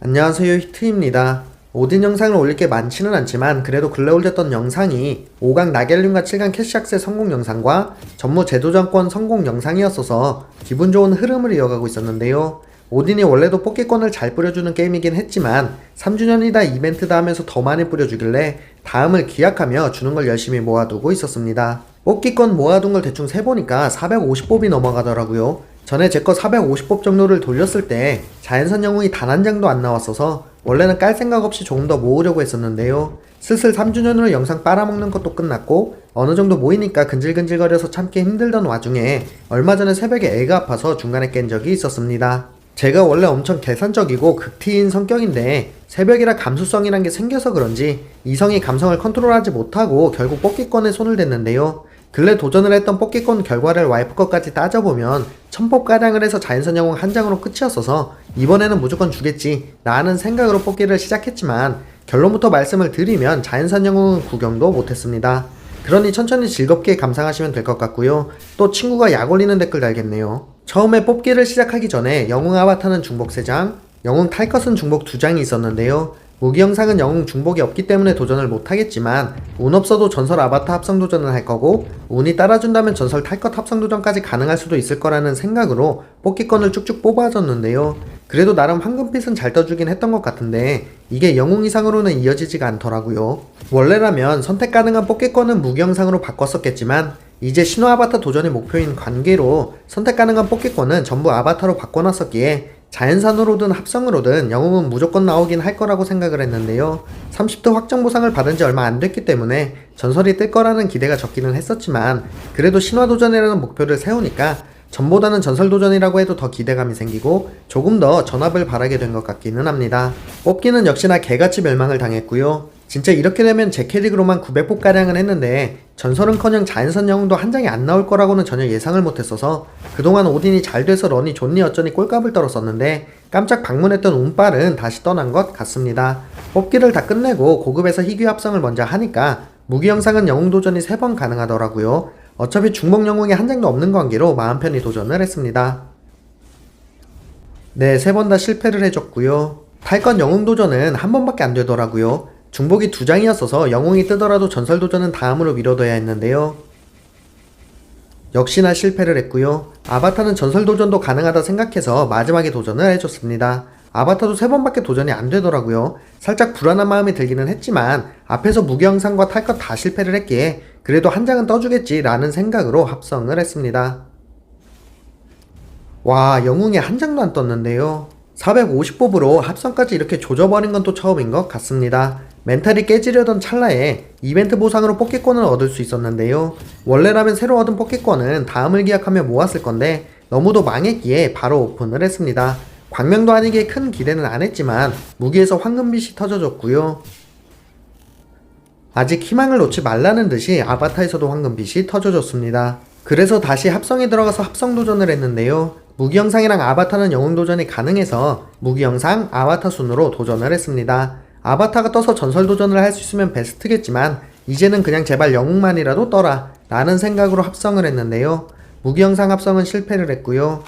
안녕하세요 히트입니다. 오딘 영상을 올릴 게 많지는 않지만 그래도 근래 올렸던 영상이 5강 나겔륨과 7강 캐시악스의 성공 영상과 전무 제도전권 성공 영상이었어서 기분 좋은 흐름을 이어가고 있었는데요. 오딘이 원래도 뽑기권을 잘 뿌려주는 게임이긴 했지만 3주년이다 이벤트다 하면서 더 많이 뿌려주길래 다음을 기약하며 주는 걸 열심히 모아두고 있었습니다. 뽑기권 모아둔 걸 대충 세보니까 450뽑이 넘어가더라고요. 전에 제 거 450뽑 정도를 돌렸을 때 자연산 영웅이 단 한 장도 안 나왔어서 원래는 깔 생각 없이 조금 더 모으려고 했었는데요. 슬슬 3주년으로 영상 빨아먹는 것도 끝났고 어느 정도 모이니까 근질근질거려서 참기 힘들던 와중에 얼마 전에 새벽에 애가 아파서 중간에 깬 적이 있었습니다. 제가 원래 엄청 계산적이고 극티인 성격인데 새벽이라 감수성이란 게 생겨서 그런지 이성이 감성을 컨트롤하지 못하고 결국 뽑기권에 손을 댔는데요. 근래 도전을 했던 뽑기권 결과를 와이프 것까지 따져보면 천법가량을 해서 자연선 영웅 한 장으로 끝이었어서 이번에는 무조건 주겠지 라는 생각으로 뽑기를 시작했지만 결론부터 말씀을 드리면 자연산 영웅은 구경도 못했습니다. 그러니 천천히 즐겁게 감상하시면 될 것 같고요. 또 친구가 약 올리는 댓글 달겠네요. 처음에 뽑기를 시작하기 전에 영웅 아바타는 중복 3장, 영웅 탈 것은 중복 2장이 있었는데요. 무기 영상은 영웅 중복이 없기 때문에 도전을 못하겠지만 운 없어도 전설 아바타 합성 도전을 할 거고 운이 따라준다면 전설 탈것 합성 도전까지 가능할 수도 있을 거라는 생각으로 뽑기권을 쭉쭉 뽑아줬는데요. 그래도 나름 황금빛은 잘 떠주긴 했던 것 같은데 이게 영웅 이상으로는 이어지지가 않더라고요. 원래라면 선택 가능한 뽑기권은 무기 영상으로 바꿨었겠지만 이제 신화 아바타 도전이 목표인 관계로 선택 가능한 뽑기권은 전부 아바타로 바꿔놨었기에 자연산으로든 합성으로든 영웅은 무조건 나오긴 할 거라고 생각을 했는데요. 30도 확정 보상을 받은 지 얼마 안 됐기 때문에 전설이 뜰 거라는 기대가 적기는 했었지만 그래도 신화 도전이라는 목표를 세우니까 전보다는 전설 도전이라고 해도 더 기대감이 생기고 조금 더 전압을 바라게 된 것 같기는 합니다. 뽑기는 역시나 개같이 멸망을 당했고요. 진짜 이렇게 되면 제 캐릭으로만 900뽑 가량을 했는데 전설은커녕 자연선 영웅도 한 장이 안 나올 거라고는 전혀 예상을 못했어서 그동안 오딘이 잘 돼서 런이 좋니 어쩌니 꼴값을 떨었었는데 깜짝 방문했던 운빨은 다시 떠난 것 같습니다. 뽑기를 다 끝내고 고급에서 희귀 합성을 먼저 하니까 무기 영상은 영웅 도전이 3번 가능하더라고요. 어차피 중복 영웅이 한 장도 없는 관계로 마음 편히 도전을 했습니다. 네, 세 번 다 실패를 해줬고요. 탈건 영웅 도전은 한 번밖에 안 되더라고요. 중복이 두 장이었어서 영웅이 뜨더라도 전설 도전은 다음으로 미뤄둬야 했는데요. 역시나 실패를 했고요. 아바타는 전설 도전도 가능하다 생각해서 마지막에 도전을 해줬습니다. 아바타도 세 번밖에 도전이 안 되더라고요. 살짝 불안한 마음이 들기는 했지만 앞에서 무경상과 탈 것 다 실패를 했기에 그래도 한 장은 떠주겠지라는 생각으로 합성을 했습니다. 와, 영웅이 한 장도 안 떴는데요. 450뽑으로 합성까지 이렇게 조져버린 건 또 처음인 것 같습니다. 멘탈이 깨지려던 찰나에 이벤트 보상으로 뽑기권을 얻을 수 있었는데요. 원래라면 새로 얻은 뽑기권은 다음을 기약하며 모았을 건데 너무도 망했기에 바로 오픈을 했습니다. 광명도 아니게 큰 기대는 안 했지만 무기에서 황금빛이 터져줬고요. 아직 희망을 놓지 말라는 듯이 아바타에서도 황금빛이 터져줬습니다. 그래서 다시 합성에 들어가서 합성 도전을 했는데요. 무기 영상이랑 아바타는 영웅 도전이 가능해서 무기 영상 아바타 순으로 도전을 했습니다. 아바타가 떠서 전설 도전을 할 수 있으면 베스트겠지만 이제는 그냥 제발 영웅만이라도 떠라 라는 생각으로 합성을 했는데요. 무기 영상 합성은 실패를 했고요.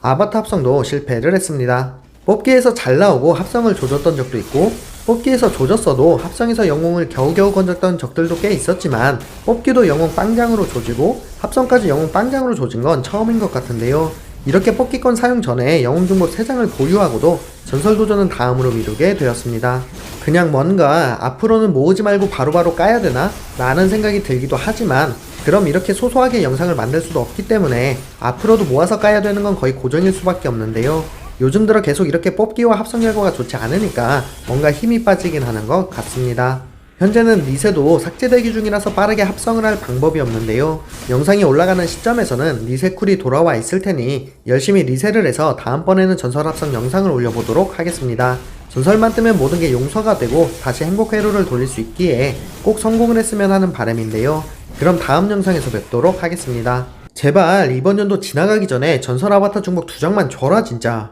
아바타 합성도 실패를 했습니다. 뽑기에서 잘 나오고 합성을 조졌던 적도 있고 뽑기에서 조졌어도 합성에서 영웅을 겨우겨우 건졌던 적들도 꽤 있었지만 뽑기도 영웅 빵장으로 조지고 합성까지 영웅 빵장으로 조진 건 처음인 것 같은데요. 이렇게 뽑기권 사용 전에 영웅 중복 3장을 보유하고도 전설 도전은 다음으로 미루게 되었습니다. 그냥 뭔가 앞으로는 모으지 말고 바로바로 까야 되나? 라는 생각이 들기도 하지만 그럼 이렇게 소소하게 영상을 만들 수도 없기 때문에 앞으로도 모아서 까야 되는 건 거의 고정일 수밖에 없는데요. 요즘 들어 계속 이렇게 뽑기와 합성 결과가 좋지 않으니까 뭔가 힘이 빠지긴 하는 것 같습니다. 현재는 리세도 삭제 대기 중이라서 빠르게 합성을 할 방법이 없는데요. 영상이 올라가는 시점에서는 리세 쿨이 돌아와 있을 테니 열심히 리세를 해서 다음번에는 전설 합성 영상을 올려보도록 하겠습니다. 전설만 뜨면 모든 게 용서가 되고 다시 행복 회로를 돌릴 수 있기에 꼭 성공을 했으면 하는 바람인데요. 그럼 다음 영상에서 뵙도록 하겠습니다. 제발 이번 연도 지나가기 전에 전설 아바타 중복 두 장만 줘라 진짜.